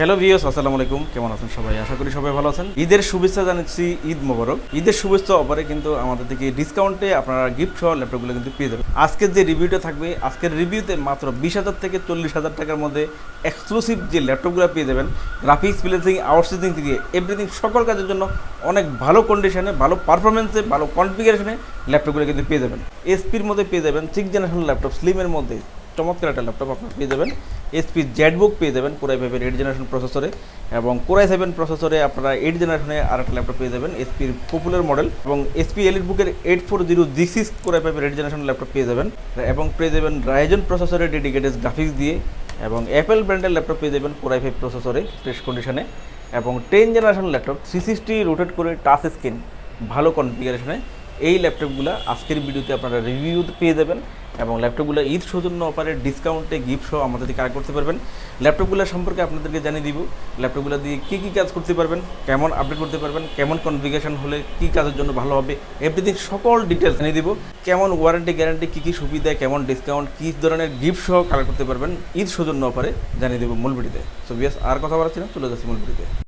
Hello ভিওস আসসালামু আলাইকুম। কেমন আছেন সবাই? আশা করি সবাই ভালো আছেন। ঈদের শুভেচ্ছা জানাচ্ছি ঈদ মোবারক। ঈদের শুভেচ্ছা অফারে কিন্তু আমাদের থেকে ডিসকাউন্টে আপনারা গিফট সহ ল্যাপটপগুলো কিন্তু পেয়ে যাবেন। আজকের যে রিভিউটা থাকবে, আজকের রিভিউতে মাত্র বিশ হাজার থেকে চল্লিশ হাজার টাকার মধ্যে এক্সক্লুসিভ যে ল্যাপটপগুলো পেয়ে যাবেন গ্রাফিক্স প্লেসিং আউটসোর্সিং থেকে এভরিথিং সকল কাজের জন্য অনেক ভালো কন্ডিশনে ভালো পারফরমেন্সে ভালো কনফিগারেশনে ল্যাপটপগুলো কিন্তু পেয়ে যাবেন। এসপির মধ্যে পেয়ে যাবেন সিক্স জেনারেশন ল্যাপটপ স্লিমের মধ্যে। চমৎকার একটা ল্যাপটপ আপনারা পেয়ে যাবেন। এসপি জেডবুক পেয়ে যাবেন কোরাই ফাইভের এইট জেনারেশন প্রসেসরে এবং কোরাই সেভেন প্রসেসরে আপনারা এইট জেনারেশনে আর একটা ল্যাপটপ পেয়ে যাবেন। এসপির পপুলার মডেল এবং এসপি এলিট বুকের eight four zero G six core i ফাইভের এইট জেনারেশন ল্যাপটপ পেয়ে যাবেন। এবং পেয়ে যাবেন রাইজন প্রসেসরে ডেডিকেটেড গ্রাফিক্স দিয়ে এবং অ্যাপেল ব্র্যান্ডের ল্যাপটপ পেয়ে যাবেন কোরাই ফাইভ প্রসেসরে ফ্রেশ কন্ডিশনে এবং ten generation laptop three sixty rotate করে টাচ স্ক্রিন ভালো কনফিগারেশনে এই ল্যাপটপগুলো আজকের ভিডিওতে আপনারা রিভিউ পেয়ে যাবেন এবং ল্যাপটপগুলো ঈদ সৌজন্য অফারে ডিসকাউন্টে গিফট সহ আমাদের থেকে করতে পারবেন। ল্যাপটপগুলো সম্পর্কে আপনাদেরকে জানিয়ে দিব ল্যাপটপগুলো দিয়ে কী কী কাজ করতে পারবেন, কেমন আপডেট করতে পারবেন, কেমন কনফিগারেশন হলে কী কাজের জন্য ভালো হবে এভরিথিং সকল ডিটেলস জানিয়ে দিব। কেমন ওয়ারেন্টি গ্যারান্টি কী কী সুবিধা, কেমন ডিসকাউন্ট কী ধরনের গিফট সহ কালেক্ট করতে পারবেন, ঈদ সৌজন্য অফারে জানিয়ে দেবো মূল ভিডিওতে। সো বিয়াস আর কথা বলা ছিল চলে যাচ্ছি মূল ভিডিওতে।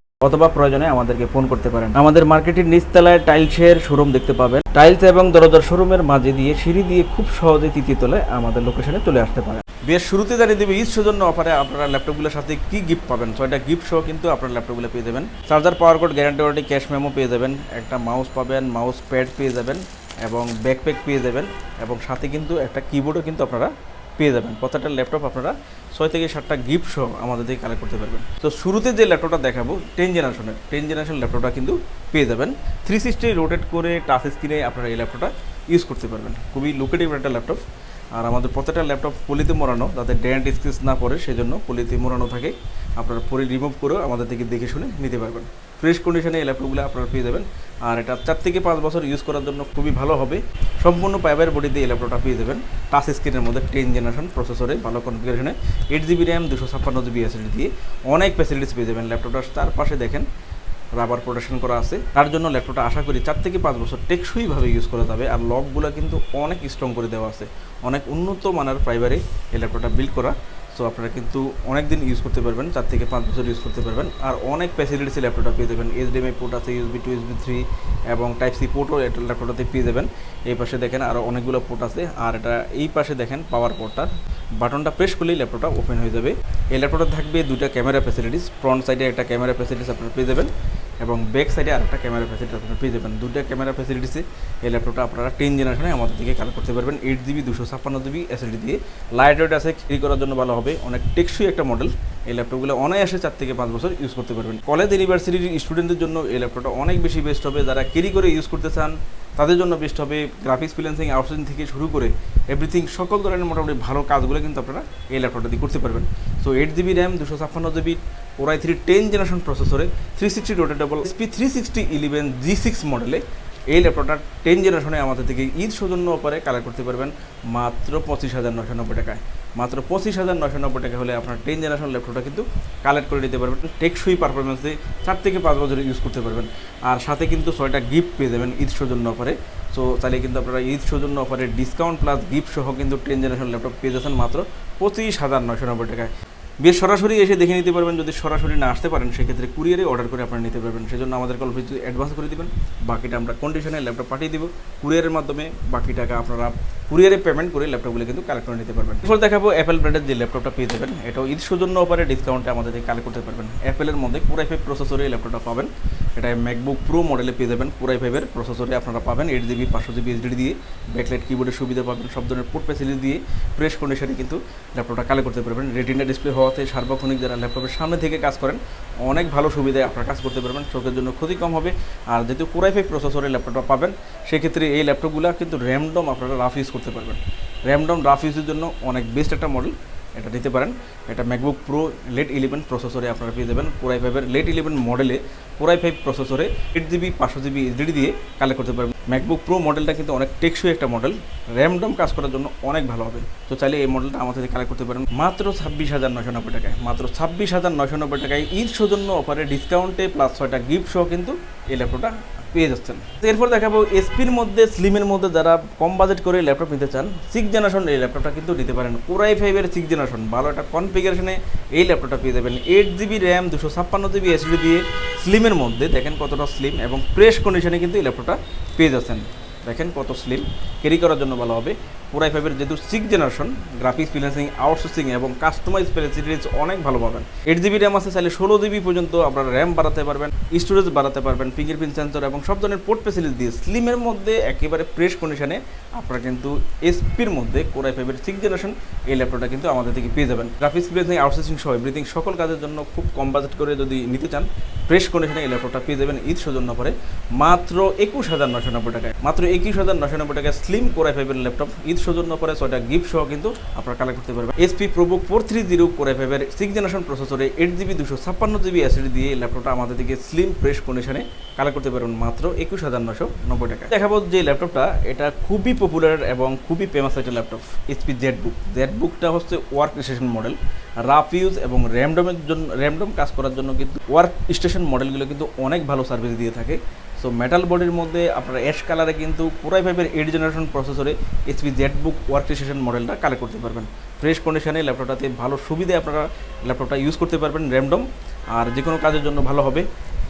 অথবা প্রয়োজনে আমাদেরকে ফোন করতে পারেন। আমাদের মার্কেটের নিচতলায় টাইলসের শোরুম দেখতে পাবেন। টাইলস এবং দরজার শোরুমের মাঝে দিয়ে সিঁড়ি দিয়ে খুব সহজে তৃতীয় তলায় আমাদের লোকেশনে চলে আসতে পারেন বেশ শুরুতে জানিয়ে দেবে, ঈদ সৌজন্য অফারে আপনারা ল্যাপটপগুলোর সাথে কি গিফট পাবেন? ছয়টা গিফট সহ কিন্তু আপনারা ল্যাপটপগুলো পেয়ে যাবেন। Charger power cord guarantee warranty cash memo পেয়ে যাবেন। একটা মাউস পাবেন মাউস প্যাড পেয়ে যাবেন এবং ব্যাকপ্যাক পেয়ে যাবেন এবং সাথে কিন্তু একটা কিবোর্ডও কিন্তু আপনারা পেয়ে যাবেন। প্রত্যেকটা ল্যাপটপ আপনারা ছয় থেকে সাতটা গিফট সহ আমাদের থেকে কালেক্ট করতে পারবেন। তো শুরুতে যে ল্যাপটপটা দেখাবো টেন জেনারেশনের টেন জেনারেশন ল্যাপটপটা কিন্তু পেয়ে যাবেন। থ্রি সিক্সটি রোটেট করে টাচ স্ক্রিনে আপনারা এই ল্যাপটপটা ইউজ করতে পারবেন। খুবই লোকেটিভ একটা ল্যাপটপ আর আমাদের প্রত্যেকটা ল্যাপটপ পলিতে মোড়ানো, যাতে ড্যান্ড স্ক্রিচ না পড়ে সেই জন্য পলিতে মোড়ানো থাকে। আপনারা পরে রিমুভ করেও আমাদের থেকে দেখে শুনে নিতে পারবেন। ফ্রেশ কন্ডিশনে এই ল্যাপটপগুলো আপনারা পেয়ে যাবেন। আর এটা চার থেকে পাঁচ বছর ইউজ করার জন্য খুবই ভালো হবে। সম্পূর্ণ পাইবার বডিতে এই ল্যাপটপটা পেয়ে যাবেন। টাচ স্ক্রিনের মধ্যে টেন জেনারেশন প্রসেসরে ভালো কনফিগারেশনে এইট জিবি র্যাম দুশো ছাপ্পান্ন জিবি এসএসডি দিয়ে অনেক ফ্যাসিলিটিস পেয়ে যাবেন ল্যাপটপটার চারপাশে দেখেন। রাবার প্রোটেকশন করা আছে। তার জন্য ল্যাপটপটা আশা করি চার থেকে পাঁচ বছর টেকসইভাবে ইউজ করা যাবে। আর লকগুলো কিন্তু অনেক স্ট্রং করে দেওয়া আছে। অনেক উন্নত মানের ফাইবারে এই ল্যাপটপটা বিল্ড করা। সো আপনারা কিন্তু অনেক দিন ইউজ করতে পারবেন, চার থেকে পাঁচ বছর ইউজ করতে পারবেন। আর অনেক ফ্যাসিলিটিস ল্যাপটপটা পেয়ে যাবেন। এইচডিএমআই পোর্ট আছে ইউএসবি টু ইউএসবি থ্রি এবং টাইপ সি পোর্টও এটা ল্যাপটপটাতে পেয়ে যাবেন। এই পাশে দেখেন আরও অনেকগুলো পোর্ট আছে। আর এটা এই পাশে দেখেন পাওয়ার পোর্টটা বাটনটা প্রেস করলেই ল্যাপটপটা ওপেন হয়ে যাবে। এই ল্যাপটপটা থাকবে দুইটা ক্যামেরা ফ্যাসিলিটিস ফ্রন্ট সাইডে একটা ক্যামেরা ফ্যাসিলিটিস আপনারা পেয়ে যাবেন। এবং ব্যাক সাইডে আর একটা ক্যামেরা ফ্যাসিলিটি আপনারা পেয়ে যাবেন। দুটো ক্যামেরা ফ্যাসিলিটিসে এই ল্যাপটপটা আপনারা টেন জেনারেশনে আমাদের থেকে কালেক্ট করতে পারবেন। এইট জিবি দুশো ছাপ্পান্ন জিবি এসএসডি দিয়ে লাইট ওয়েট আছে ক্যারি করার জন্য ভালো হবে। অনেক টেকসই একটা মডেল এই ল্যাপটপগুলো অনায়াসে চার থেকে পাঁচ বছর ইউজ করতে পারবেন। কলেজ ইউনিভার্সিটির স্টুডেন্টদের জন্য এই ল্যাপটপটা অনেক বেশি বেস্ট হবে। যারা ক্যারি করে ইউজ করতে চান, তাদের জন্য বেস্ট হবে। গ্রাফিক্স ফ্রিল্যান্সিং আউটসোর্সিং থেকে শুরু করে এভরিথিং সকল ধরনের মোটামুটি ভালো কাজগুলো কিন্তু আপনারা এই ল্যাপটপটা দিয়ে করতে পারবেন। সো এইট জিবি র্যাম দুশো ছাপ্পান্ন জিবি ওরাই থ্রি টেন জেনারেশন প্রসেসরে three sixty rotatable HP three sixty eleven G six মডেলে এই ল্যাপটপটা টেন জেনারেশনে আমাদের থেকে ঈদ সৌজন্য অপারে কালেক্ট করতে পারবেন মাত্র পঁচিশ হাজার নশো নব্বই টাকায়। মাত্র পঁচিশ হাজার নশো নব্বই টাকা হলে আপনার টেন জেনারেশন ল্যাপটপটা কিন্তু কালেক্ট করে নিতে পারবেন। টেকসই পারফরমেন্স দিয়ে চার থেকে পাঁচ বছর ইউজ করতে পারবেন। আর সাথে কিন্তু ছয়টা গিফট পেয়ে যাবেন ঈদ সৌজন্য অফারে সো তাহলে কিন্তু আপনারা ঈদ সৌজন্য অফারে ডিসকাউন্ট প্লাস গিফট সহ কিন্তু টেন জেনারেশন ল্যাপটপ পেয়ে যাচ্ছেন মাত্র পঁচিশ হাজার নশো নব্বই টাকায়। বেশ সরাসরি এসে দেখে নিতে পারবেন, যদি সরাসরি না আসতে পারেন, সেক্ষেত্রে কুরিয়ারে অর্ডার করে আপনারা নিতে পারবেন। সেজন্য আমাদের কল ফিজ অ্যাডভান্স করে দেবেন। বাকিটা আমরা কন্ডিশনে ল্যাপটপ পাঠিয়ে দেবো। কুরিয়ারের মাধ্যমে বাকি টাকা আপনারা কুরিয়ারে পেমেন্ট করে ল্যাপটপগুলো কিন্তু কালেক্ট করে নিতে পারবেন। এরপর দেখাবো অ্যাপেল ব্র্যান্ডের যে ল্যাপটপটা পেয়ে দেবেন এটাও ঈদ সৌজন্য অফারে ডিসকাউন্টে আমাদের কালেক্ট করতে পারবেন। অ্যাপেলের মধ্যে পুরাই ফাইভ প্রসেসরে ল্যাপটপটা পাবেন। এটা ম্যাকবুক প্রো মডেলে পেয়ে যাবেন। পুরাই ফাইভের প্রসেসরে আপনারা পাবেন এইট জিবি পাঁচশো জিবি এইচডি দিয়ে। ব্যাকলাইট কিবোর্ডের সুবিধা পাবেন। সব ধরনের পোর্ট ফ্যাসিলিটি দিয়ে প্রেস কন্ডিশনে কিন্তু ল্যাপটপটা কালেক্ট করতে পারবেন। রেটিনা ডিসপ্লে হওয়াতে সার্বক্ষণিক যারা ল্যাপটপের সামনে থেকে কাজ করেন, অনেক ভালো সুবিধায় আপনারা কাজ করতে পারবেন। চোখের জন্য ক্ষতি কম হবে। আর যেহেতু কোরাই ফাইভ প্রসেসরে ল্যাপটপটা পাবেন, সেক্ষেত্রে এই ল্যাপটপগুলো কিন্তু র্যামডম আপনারা রাফ ইউজ করতে পারবেন। র্যামডম রাফ ইউজের জন্য অনেক বেস্ট একটা মডেল এটা দিতে পারেন। এটা ম্যাকবুক প্রো লেট ইলেভেন প্রসেসরে আপনারা পেয়ে যাবেন। পুরাই ফাইভের লেট ইলেভেন মডেলে পুরাই ফাইভ প্রসেসরে এইট জিবি পাঁচশো জিবি এসডিডি দিয়ে কালেক্ট করতে পারবেন। ম্যাকবুক প্রো মডেলটা কিন্তু অনেক টেকসই একটা মডেল র্যামডম কাজ করার জন্য অনেক ভালো হবে। তো চাইলে এই মডেলটা আমাদের থেকে কালেক্ট করতে পারেন। মাত্র ছাব্বিশ হাজার নশো নব্বই টাকায়, মাত্র ছাব্বিশ হাজার নশো নব্বই টাকায় ঈদ সৌজন্য অফারে ডিসকাউন্টে প্লাস ছয়টা গিফট সহ কিন্তু এই ল্যাপটপটা পেয়ে যাচ্ছেন। এরপর দেখাবো এসপির মধ্যে স্লিমের মধ্যে যারা কম বাজেট করে ল্যাপটপ নিতে চান সিক্স জেনারেশন এই ল্যাপটপটা কিন্তু নিতে পারেন। কোরাই ফাইভের সিক্স জেনারেশন ভালো একটা কনফিগারেশনে এই ল্যাপটপটা পেয়ে যাবেন। এইট জিবি র্যাম দুশো ছাপ্পান্ন জিবি এসডি দিয়ে স্লিমের মধ্যে দেখেন কতটা স্লিম এবং প্রেস কন্ডিশনে কিন্তু এই ল্যাপটপটা পেয়ে যাচ্ছেন। দেখেন কত স্লিম ক্যারি করার জন্য ভালো হবে। পুরাই ফাইভের যেহেতু six generation graphics financing outsourcing এবং কাস্টমাইজ ফেসিলিটিস অনেক ভালো পাবেন। এইট জিবি র্যাম আছে, চাইলে ষোলো জিবি পর্যন্ত আপনারা র্যাম বাড়াতে পারবেন স্টোরেজ বাড়াতে পারবেন ফিঙ্গারপ্রিন্ট সেন্সর এবং সব ধরনের পোর্ট ফেসিলিটি দিয়ে স্লিমের মধ্যে একেবারে ফ্রেশ কন্ডিশনে আপনারা কিন্তু এসপির মধ্যে কোরাই ফাইভের সিক্স জেনারেশন এই ল্যাপটপটা কিন্তু আমাদের থেকে পেয়ে যাবেন। গ্রাফিক্স ফিনান্সিং আউটসোর্সিং সহ এভরিথিং সকল কাজের জন্য খুব কম বাজেট করে যদি নিতে চান ফ্রেশ কন্ডিশনে এই ল্যাপটপটা পেয়ে যাবেন ঈদ সৌজন্য পরে। মাত্র একুশ হাজার নশো নব্বই টাকায়, মাত্র একুশ হাজার নশো নব্বই টাকায় স্লিম কোরাই ফাইভের ল্যাপটপ ঈদ সৌজন্য পরে ছয়টা গিফট সহ কিন্তু আপনারা কালেক্ট করতে পারবেন। HP ProBook four three zero করে ফাইভের সিক্স জেনারেশন প্রসেসরে এইট জিবি দুশো ছাপ্পান্ন জিবি অ্যাসিড দিয়ে ল্যাপটপটা আমাদের দিকে স্লিম ফ্রেশ কন্ডিশনে কালেক্ট করতে পারবেন মাত্র একুশ হাজার নশো নব্বই টাকা দেখাবো যে ল্যাপটপটা এটা খুবই পপুলার এবং খুবই ফেমাস একটা laptop HP Z book Z বুকটা হচ্ছে work station model rough use এবং র্যামডমের জন্য র্যামডম কাজ করার জন্য কিন্তু ওয়ার্ক স্টেশন মডেলগুলো কিন্তু অনেক ভালো সার্ভিস দিয়ে থাকে। সো মেটাল বডির মধ্যে আপনার অ্যাশ কালারে কিন্তু পুরাই ফাইভের এইট জেনারেশন প্রসেসরে HP Z book work station মডেলটা কালেক্ট করতে পারবেন। ফ্রেশ কন্ডিশনে ল্যাপটপটাতে ভালো সুবিধায় আপনারা ল্যাপটপটা ইউজ করতে পারবেন র্যামডম। আর যে কোনো কাজের জন্য ভালো হবে।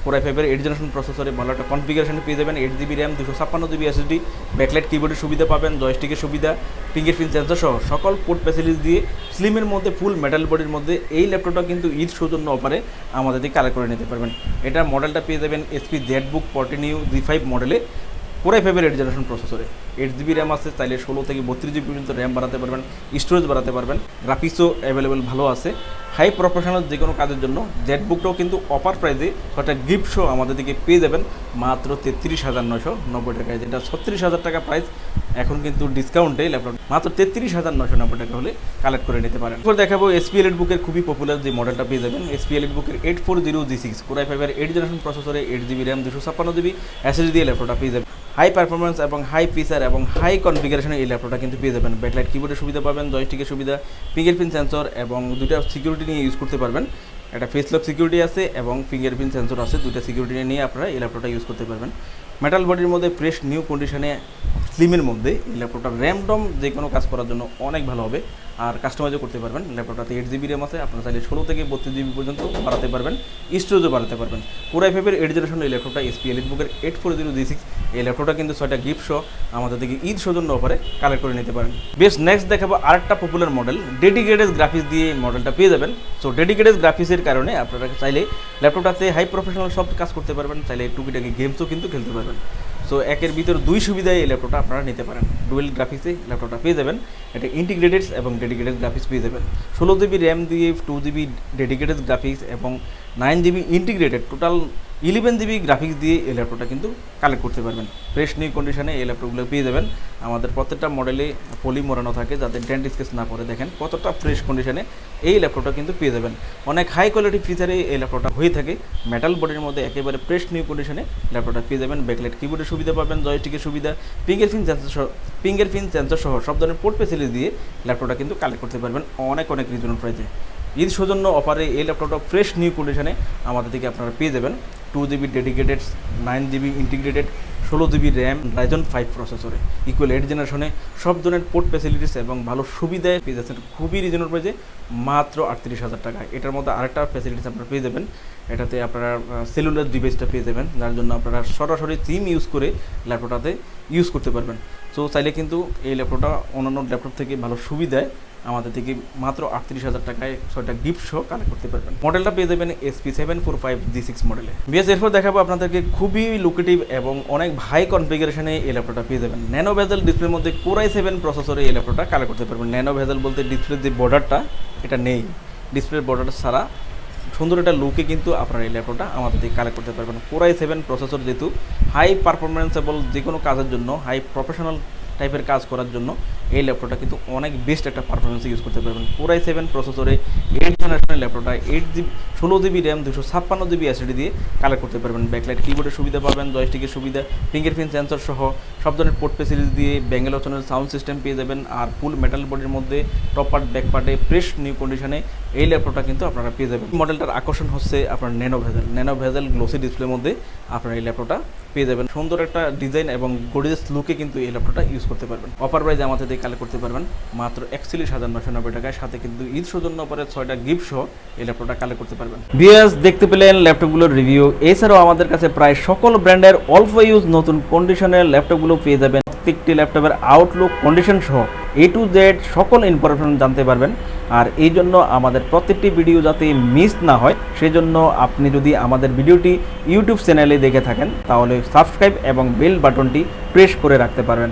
কোরাই ফাইভের এইট জেনারেশন প্রসেসরে ভালো একটা কনফিগারেশনে পেয়ে যাবেন এইট জিবি র্যাম দুশো ছাপ্পান্ন জিবি এসএসডি ব্যাকলাইট কিবোর্ডের সুবিধা পাবেন জয়স্টিকের সুবিধা ফিঙ্গারপ্রিন্ট সেন্সর সহ সকল পোর্ট ফ্যাসিলিটি দিয়ে স্লিমের মধ্যে ফুল মেটাল বডির মধ্যে এই ল্যাপটপটা কিন্তু ঈদ সৌজন্য অফারে আমাদের দিয়ে কালেক্ট করে নিতে পারবেন। এটা মডেলটা পেয়ে যাবেন HP ZBook fourteen G five মডেলে কোরাই ফাইভের এইট জেনারেশন প্রসেসরে এইট জিবি র্যাম আছে, চাইলে ষোলো থেকে বত্রিশ জিবি পর্যন্ত র্যাম বাড়াতে পারবেন স্টোরেজ বাড়াতে পারবেন গ্রাফিক্সও অ্যাভেলেবেল ভালো আছে। হাই প্রফেশনাল যে কোনো কাজের জন্য জেট বুকটাও কিন্তু অপার প্রাইজে একটা গিফট শো আমাদের দিকে পেয়ে যাবেন, মাত্র তেত্রিশ হাজার নয়শো নব্বই টাকায়। যেটা ছত্রিশ হাজার টাকা প্রাইস এখন কিন্তু ডিসকাউন্টে ল্যাপটপ মাত্র তেত্রিশ হাজার নশো নব্বই টাকা হলে কালেক্ট করে নিতে পারেন। এরপর দেখাবো এসপিএল এড বুকের খুবই পপুলার যে মডেলটা পেয়ে যাবেন। এসপিএল এড বুকের eight four zero G six core i ফাইভের এইট জেনারেশন প্রসেসরে এইট জিবি র্যাম দুশো ছাপ্পান্ন জিবি এসএসডি দিয়ে ল্যাপটপটা পেয়ে যাবেন। হাই পারফরমেন্স এবং হাই ফিচার এবং হাই কনফিগারেশনে এই ল্যাপটপটা কিন্তু পেয়ে যাবেন। ব্যাকলাইট কিবোর্ডের সুবিধা পাবেন জয়স্টিকের সুবিধা ফিঙ্গারপ্রিন্ট সেন্সর এবং দুটা সিকিউরিটি নিয়ে ইউজ করতে পারবেন। একটা ফেস লক সিকিউরিটি আছে এবং ফিঙ্গারপ্রিন্ট সেন্সর আছে। দুটা সিকিউরিটি নিয়ে আপনারা এই ল্যাপটপটা ইউজ করতে পারবেন। মেটাল বডির মধ্যে ফ্রেশ নিউ কন্ডিশনে স্লিমের মধ্যে এই ল্যাপটপটা র্যামডম যে কোনো কাজ করার জন্য অনেক ভালো হবে। আর কাস্টমাইজও করতে পারবেন। ল্যাপটপটাতে এইট জিবি র্যাম আছে। আপনারা চাইলে ষোলো থেকে বত্রিশ জিবি পর্যন্ত বাড়াতে পারবেন। স্টোরেজও বাড়াতে পারবেন। কোরাই ফাইভের এইট জেনারেশন এই ল্যাপটপটা এসপি এলিট বুকের eight four zero G six এই ল্যাপটপটা কিন্তু ছয়টা গিফট সহ আমাদের থেকে ঈদ সৌজন্য অফারে কালেক্ট করে নিতে পারেন। বেশ নেক্সট দেখাবো আরেকটা পপুলার মডেল ডেডিকেটেড গ্রাফিক্স দিয়ে এই মডেলটা পেয়ে যাবেন। সো ডেডিকেটেড গ্রাফিক্সের কারণে আপনারা চাইলে ল্যাপটপটাতে হাই প্রফেশনাল সব কাজ করতে পারবেন। চাইলে টুকিটাকি গেমসও কিন্তু খেলতে পারবেন। সো একের ভিতর দুই সুবিধায় এই ল্যাপটপটা আপনারা নিতে পারেন। ডুয়েল গ্রাফিক্সে ল্যাপটপটা পেয়ে যাবেন। এটা ইন্টিগ্রেটেড এবং ডেডিকেটেড গ্রাফিক্স পেয়ে যাবেন। ষোলো জিবি র্যাম দিয়ে টু জিবি ডেডিকেটেড গ্রাফিক্স এবং nine GB integrated total eleven GB graphics দিয়ে এই ল্যাপটপটা কিন্তু কালেক্ট করতে পারবেন। ফ্রেশ নিউ কন্ডিশনে এই ল্যাপটপগুলো পেয়ে যাবেন। আমাদের প্রত্যেকটা মডেলে পলি মোড়ানো থাকে, যাতে ডেন্ট স্কেচ না পড়ে। দেখেন কতটা ফ্রেশ কন্ডিশনে এই ল্যাপটপটা কিন্তু পেয়ে যাবেন। অনেক হাই কোয়ালিটি ফিচারে এই ল্যাপটপটা হয়ে থাকে। মেটাল বডির মধ্যে একেবারে ফ্রেশ নিউ কন্ডিশনে ল্যাপটপটা পেয়ে যাবেন। ব্যাকলাইট কিবোর্ডের সুবিধা পাবেন জয়স্টিকের সুবিধা ফিঙ্গারপ্রিন্ট সেন্সর সহ ফিঙ্গারপ্রিন্ট সেন্সর সহ সব ধরনের পোর্ট ফেসিলিটি দিয়ে ল্যাপটপটা কিন্তু কালেক্ট করতে পারবেন অনেক অনেক রিজনেবল প্রাইসে ঈদ সৌজন্য অফারে এই ল্যাপটপটা ফ্রেশ নিউ কন্ডিশনে আমাদের থেকে আপনারা পেয়ে যাবেন। Two GB dedicated nine GB integrated ষোলো জিবি র্যাম রাইজন ফাইভ প্রসেসরে ইকুয়াল এইট জেনারেশনে সব ধরনের পোর্ট ফ্যাসিলিটিস এবং ভালো সুবিধায় পেয়ে যাচ্ছেন। খুবই রিজনেবল প্রাইসে মাত্র আটত্রিশ হাজার টাকা। এটার মধ্যে আরেকটা ফ্যাসিলিটিস আপনারা পেয়ে যাবেন। এটাতে আপনারা সেলুলার ডিভাইসটা পেয়ে যাবেন। যার জন্য আপনারা সরাসরি সিম ইউজ করে ল্যাপটপটাতে ইউজ করতে পারবেন। সো চাইলে কিন্তু এই ল্যাপটপটা অন্যান্য ল্যাপটপ থেকে ভালো সুবিধায় আমাদের থেকে মাত্র আটত্রিশ হাজার টাকায় ছয়টা গিফট সহ কালেক্ট করতে পারবেন। মডেলটা পেয়ে যাবেন HP seven four five G six মডেলে বিএস এরপর দেখাবো আপনাদেরকে খুবই লুকেটিভ এবং অনেক হাই কনফিগারেশনে এই ল্যাপটপটা পেয়ে যাবেন। ন্যানো ভেজেল ডিসপ্লের মধ্যে কোরাই সেভেন প্রসেসরে এই ল্যাপটপটা কালেক্ট করতে পারবেন। ন্যানো ভেজেল বলতে ডিসপ্লের যে বর্ডারটা এটা নেই। ডিসপ্লের বর্ডারটা ছাড়া সুন্দর একটা লুকে কিন্তু আপনারা এই ল্যাপটপটা আমাদের থেকে কালেক্ট করতে পারবেন। কোরাই সেভেন প্রসেসর যেহেতু হাই পারফরমেন্সেবল যে কোনো কাজের জন্য হাই প্রফেশনাল টাইপের কাজ করার জন্য এই ল্যাপটপটা কিন্তু অনেক বেস্ট একটা পারফরমেন্স ইউজ করতে পারবেন। পুরাই সেভেন প্রসেসরে এইট জেনারেশনের ল্যাপটপটা এইট জিবি ষোলো জিবি র্যাম দুশো ছাপ্পান্ন জিবি এসিডি দিয়ে কালেক্ট করতে পারবেন। ব্যাকলাইট কিবোর্ডের সুবিধা পাবেন জয়স্টিকের সুবিধা ফিঙ্গার ফিঙ্গারপ্রিন্ট সেন্সর সহ সব ধরনের পোর্ট সিরিজ দিয়ে ব্যাঙ্গেলোচনের সাউন্ড সিস্টেম পেয়ে যাবেন। আর ফুল মেটাল বডির মধ্যে টপ পার্ট ব্যাক পার্টে ফ্রেশ নিউ কন্ডিশনে এই ল্যাপটপটা কিন্তু আপনারা পেয়ে যাবেন। মডেলটার আকর্ষণ হচ্ছে আপনার nano bezel nano bezel glossy ডিসপ্লের মধ্যে আপনারা এই ল্যাপটপটা পেয়ে যাবেন। সুন্দর একটা ডিজাইন এবং গরিজাস লুকে কিন্তু এই ল্যাপটপটা ইউজ করতে পারবেন। অফার প্রাইজে আমাদের থেকে কালেক্ট করতে পারবেন। মাত্র একচল্লিশ হাজার নশো নব্বই টাকায়। সাথে কিন্তু ঈদ সৌজন্য পরে ছয়টা গিফট সহ এই ল্যাপটপটা কালেক্ট করতে পারবেন। বিএস দেখতে পেলেন ল্যাপটপগুলোর রিভিউ এছাড়াও আমাদের কাছে প্রায় সকল ব্র্যান্ডের অল্প ইউজ নতুন কন্ডিশনের ল্যাপটপগুলো পেয়ে যাবেন। প্রত্যেকটি ল্যাপটপের আউটলুক কন্ডিশন সহ এ টু জেড সকল ইনফরমেশন জানতে পারবেন। আর এই জন্য আমাদের প্রত্যেকটি ভিডিও যাতে মিস না হয়, সেজন্য আপনি যদি আমাদের ভিডিওটি ইউটিউব চ্যানেলে দেখে থাকেন, তাহলে সাবস্ক্রাইব এবং বেল বাটনটি প্রেস করে রাখতে পারবেন।